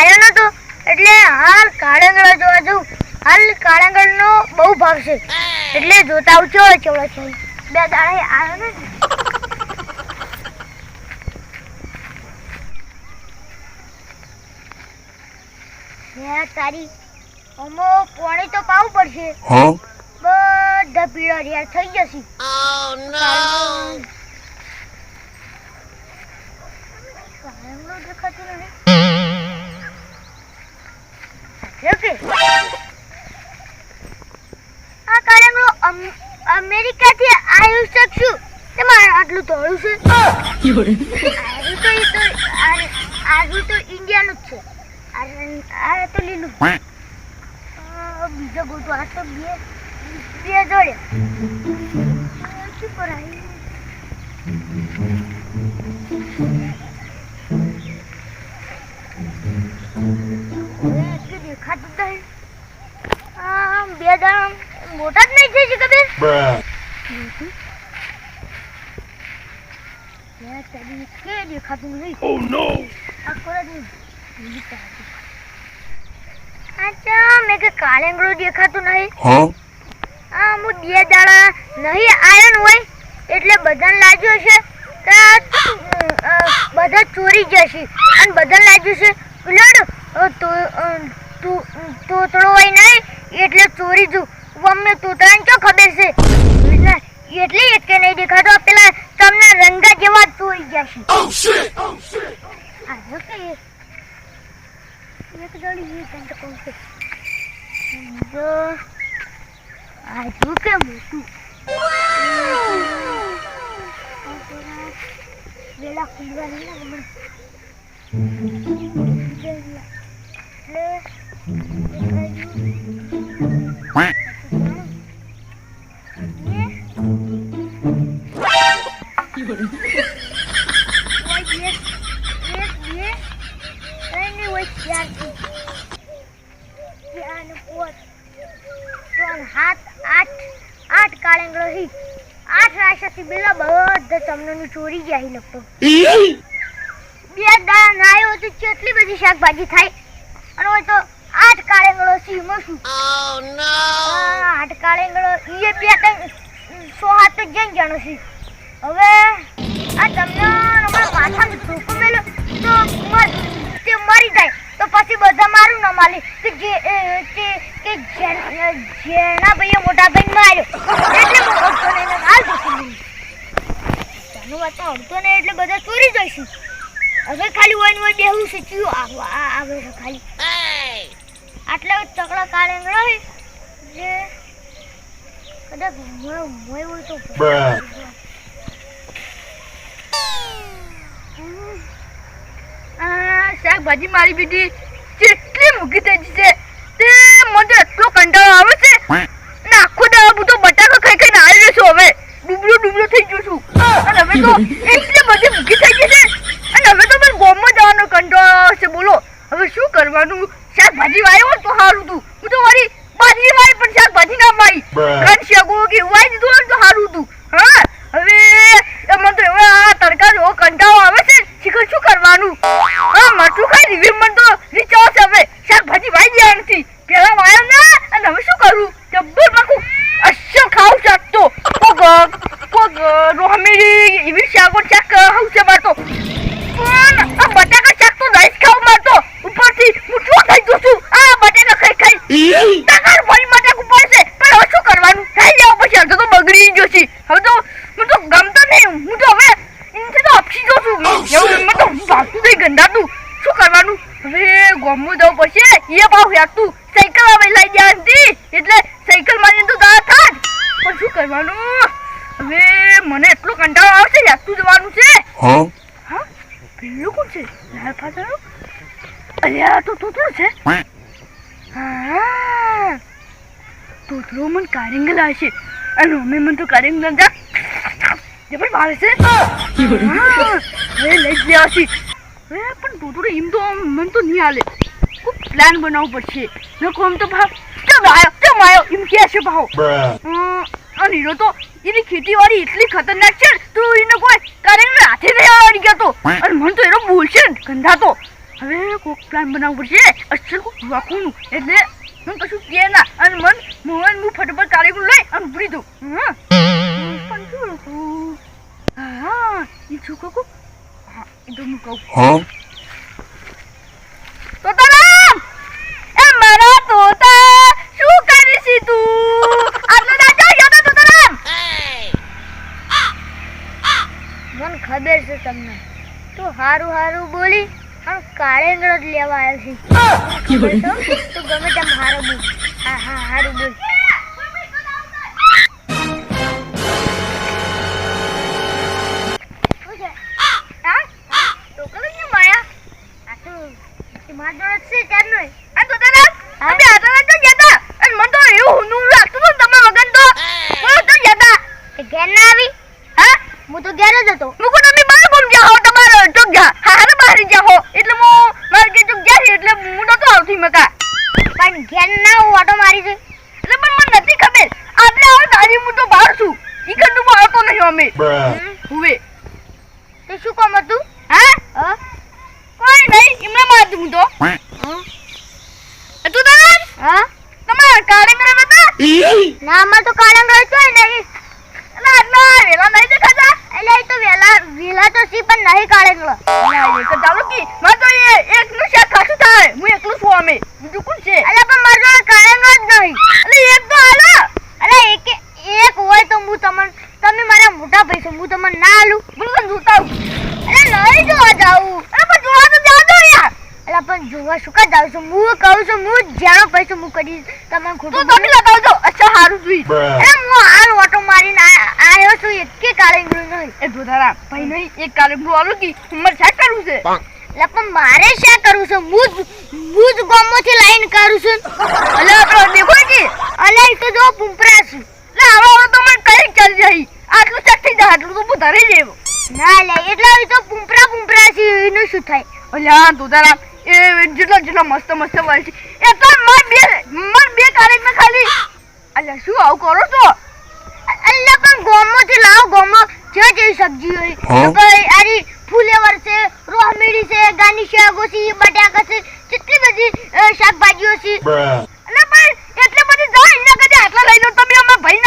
હાલ કાળંગડા જોવા જવું હાલ કાળંગડ નો બહુ ભાવ છે. એટલે જોતા આવજો ચો છે બે દાડે આવ્યો ને. હે તારી અમો પોણી તો પાવું પડશે. બધા પીળા રેડ થઈ જશે કાળંગડો દેખાતું નથી. ઓકે આ કાળંગડો અમ- અમેરિકાથી આવ્યું શકશું તમારે તેમાં આટલું તોડું છે. આવું તો ઇન્ડિયાનું જ છે. આ તો લીલું. બીજો ગોટો આ તો બે બે જોડે. શું કરાય? હવે એટલું દેખાતું જ નહીં. આ બે દામ મોટા જ નહીં થઈ શકે બે Bruh. બે તારી કે દેખાતું નહીં Oh no! આ કોણ નહીં અચ્છા મેં કે કાળેંગડું દેખાતું નહીં Huh? હું બે દાડા નહીં આયન હોય એટલે બધાને લાગ્યું છે કે બધા ચોરી જશે અને બધાને લાગ્યું છે લડ તો અ, તું તોતડો હોય નહીં એટલે ચોરી જુ. અમને તોતડાને ક્યાં ખબર છે? એટલે એટલે એક કે નહીં દેખાતો પેલા તમને રંગા જેવા જ ચોરી ગયા Oh! Oh કે એક એ કંઈક કહું છે. જો આજુ કે મોટું. વેલા ના ચોરી ગયા લોકો બે દાણા નાયો તો કેટલી બધી શાકભાજી થાય? અને હોય તો આઠ કાળેંગળો સીમો ઓ નો આઠ કાળેંગળો ઈએ બે ત્રણ સો હાથ તો જઈને જાણો છે હવે આ તમને અમારા માથામાં ધોકો મેલો તો મર- તે મરી જાય તો પછી બધા મારું ન માલે કે જે કે કે જેના ભાઈએ મોટા ભાઈ માર્યો એટલે હું અડધો ને હાલ દીધું જાનું વાત અડધો ને એટલે બધા ચોરી જઈશું. હવે ખાલી વન વન બેહું છે ચિયો આ- આવે ખાલી. આટલા ચકડા કારણ હોય જે કદાચ મોય મોય હોય તો શાકભાજી મારી બીજી જેટલી મૂકી થઈ છે. તે મને એટલો કંટાળો આવે છે. ને આખો દાડો હું બટાકો બટાકા ખાઈ ખાઈને આવી રહ્યો છું હવે. ડુબલો ડુબલો થઈ ગયો છું. અને હવે તો એટલી બધી મૂકી થઈ ગઈ છે. અને હવે તો મને ગોમમાં જવાનો કંટાળો આવે છે. બોલો હવે શું કરવાનું શાકભાજી વાવી હોત તો સારું હતું હું તો વળી બાજરી વાવી પણ શાકભાજી ના વાવી Bruh. કારણ શેકો કે વાવી દીધું હોત તો સારું હતું હા હવે એમાં તો હવે આ તડકા જેવો કંટાળો આવે છે શીખર શું કરવાનું હા મરચું ખાઈ દીધી મને તો રીચાવ છે હવે શાકભાજી વાવી ગયા નથી પેલા વાયો ના અને હવે શું કરું જબ્બર પાકું અસલ ખાવું શાક તો કોક કોક રોહમેરી એવી શાકો શાક ખાવું છે મારે તો પણ આ બટાકા શાક તો નહીં જ ખાવું મારે તો ઉપરથી હું શું થઈ ગયો છું આ બટાકા ખાઈ ખાઈ ટકાર ફરી બટાકું પડશે પણ હવે શું કરવાનું ખાઈ જાવ પછી અડધો તો બગડી ગયો છે હવે તો મને નહીં હું તો હવે એનાથી તો અપસી ગયો છું એવું મને તો ભાગતું થઈ ગંધાતું શું કરવાનું હવે ગમવું જવું પડશે એ ભાવ તું સાયકલ હવે લઈ હતી એટલે સાયકલ મારી તો દાડા થાત કરવાનું હવે મને એટલો કંટાળો આવશે હેતું જવાનું છે? હા પેલું કોણ છે લાલ પાછળ આ તો તોતરો છે હા તોતરો મને કારેંગલ આવશે અને અમે મને તો કારેંગલ જા હા, લેવા છે પણ તોતરો એમ તો મન તો નહીં હાલે. કોઈ પ્લાન બનાવવું પડશે. ન કોમ તો ભાવ ચમ આવ્યો ચમ આવ્યો એમ કે છે ભાવ. અને હીરો તો એની ખેતીવાડી એટલી ખતરનાક છે તું એને કોઈ ને હાથે નહીં આવડી ગયો તો અને મન તો એનો બોલશે ને ગંધા તો. હવે કોક પ્લાન બનાવવું પડશે. અસલ કો વાખું એટલે મને કશું કે ના. અને મન મોહન હું ફટાફટ કાર્યક્રમ લઈ અને ઉભરી દઉં. હા પણ શું હતું? હા એ છોકરો કો હા એ તો હું કહું Huh? તોતારામ એ મારા તોતા શું કરીશ તું આટલો તોતારામ મને ખબર છે તમને તું હારું હારું બોલી અને કાળેંગળ જ લેવા આવ્યો છે તા ઘેર ના આવી? હા? હું તો ઘેર જ હતો. મુકો તમે બહાર ગુમ જાઓ તમારો ચોક જા હારે બહાર હો. એટલે હું મારે કે ચોક ગયા એટલે હું નતો આવતી મકા પણ ઘેર ના હું ઓટો મારી છે. એટલે પણ મને નથી ખબર. આપણે આવો તારી હું તો બહાર છું. ઈ કંદુ માં આવતો નહીં અમે. હુવે. તે શું કામ હતું? હા? હા? કોઈ નહીં એમને મારતું હું તો. તું તમે હા? તમારા કાર્યક્રમ હતા ના અમાર તો કાળંગળો જ હોય નહીં વેલા નહીં દેખાતા? એટલે એ તો વેલા વેલા તો સી પણ નહીં કાળંગળો ના એક જ ચાલુ કી. મારે તો એ એકનું શાક ખાસું થાય. હું એકલું છું અમે. બીજું કોણ છે? એટલે પણ મારા જોડે કાળંગળો જ નહીં. એટલે એક તો હાલો. અરે એક એક હોય તો હું તમને તમે મારા મોટા પૈસા હું તમને ના આલું તને જોતા આવું. નહીં જોવા જાઉં. અરે પણ જોવા તો જાતો યાર. એટલે પણ જોવા શું કા જાઉં છું? હું કહું છું હું જ્યાં પૈસા હું કરી તમને ખોટું તમે લગાવજો અચ્છા હારું જોઈ Bruh. એટલે હું હાલ ઓટો મારીને આ- આવ્યો છું એકે કાળંગળો નહીં એ ધોધારા ભાઈ નહીં એક કાર્યક્રમ આલું કી ઉંમર શા કરવું છે? એટલે પણ મારે શા કરવું છે? હું જ હું જ ગામમાંથી લાઈન કરું છું. અલે આપણે દેખો કે અલે એ તો જો પુંપરા છું. લે હવે હવે તો મને કઈ ચાલી જાય આટલું થઈ જાય આટલું તો હું ધરી લેવો. ના લે એટલે એ તો પુંપરા પુંપરા છે એનું શું થાય? અલ્યા ધોધારા એ જેટલા જેટલા મસ્ત મસ્ત વાળ છે. એ તો માર બે માર બે કાર્યક્રમ ખાલી. અલ્યા શું આવું કરો છો? અલ્યા પણ ગામમાંથી લાવો ગામમાં જે જેવી સબ્જી હોય? તો આરી ફુલેવર છે રોહમીડી છે ગાની શાકો છે બટાકા છે કેટલી બધી શાકભાજીઓ છે. અને પણ એટલે બધી જાય ને કદી આટલા લઈ લો તમે અમે ભાઈ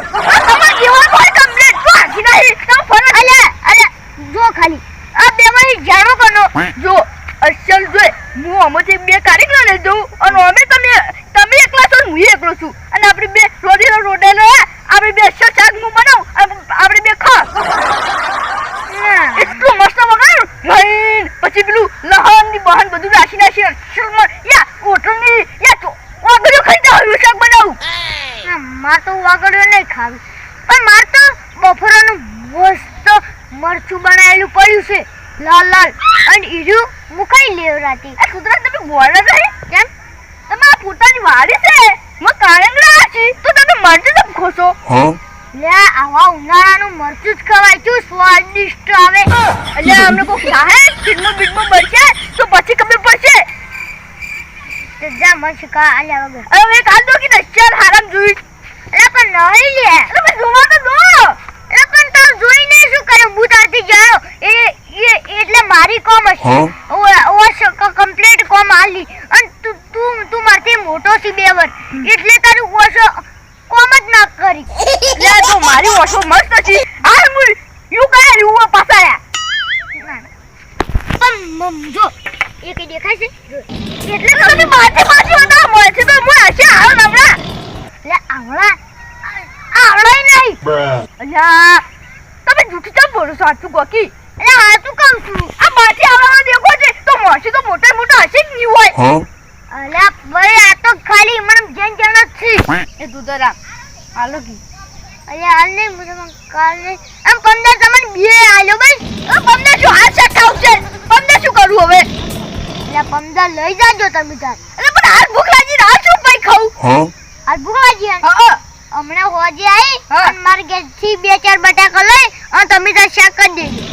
Hey! વાડી છે હું કાળંગડા છે. તો તમે મરચું તમ ખોશો લે આવા ઉનાળાનું મરચું જ ખવાય. શું સ્વાદિષ્ટ આવે. એટલે અમને કોઈ ખાહે ફિલ્મો બિલ્મો બનશે? તો પછી ખબર પડશે. જા મન શીખવા આલ્યા વગર હવે કાલ તો કે નશ્ચર હારામ જોઈ. એટલે પણ નહીં લે. એટલે પણ જોવા તો દો. એટલે પણ તો જોઈને શું કરે હું તારથી જાણો. એ એટલે મારી કોમ હશે Huh? ઓ ઓ કમ્પ્લીટ કોમ આલી અને તું તું તું મારથી મોટો છે બે વર એટલે તારું ઓછો કોમ જ ના કરી લે ઓછો મસ્ત છે હાલ મુલ યુ કયા યુ પાસાયા. પણ જો એ કઈ દેખાય છે? એટલે તો તમે માથે માથે હતા મળે છે તો હું હશે હાલ નવરા લે આવડા? આવડાય નહીં. અલ્યા તમે જૂઠું તો બોલો છો? સાચું ગોકી. એટલે હા તું કામ છું. આ માથે આવવામાં દેખો છે. તો મળશે તો મોટા મોટા હશે જ નહીં હોય. અલ્યા ભાઈ આ તો ખાલી મને જેન જણ જ છે. એ દુધરા હાલો કી. અરે હાલ નહીં હું તમને કાલ નહીં. આમ પંદર તમને બે આલ્યો ભાઈ. પમને શું હાથ સેટ થાવ છે પમને શું કરું હવે? એટલે પંદર લઈ જાજો તમે તાર. અરે પણ હાલ ભૂખ લાગી હાલ શું ભાઈ ખાઉં? હાલ ભૂખ લાગી હા. હમણાં હોજે આવી હા. અને મારા ઘેરથી બે ચાર બટાકા લઈ અને તમે તાર શાક કરી દેજો.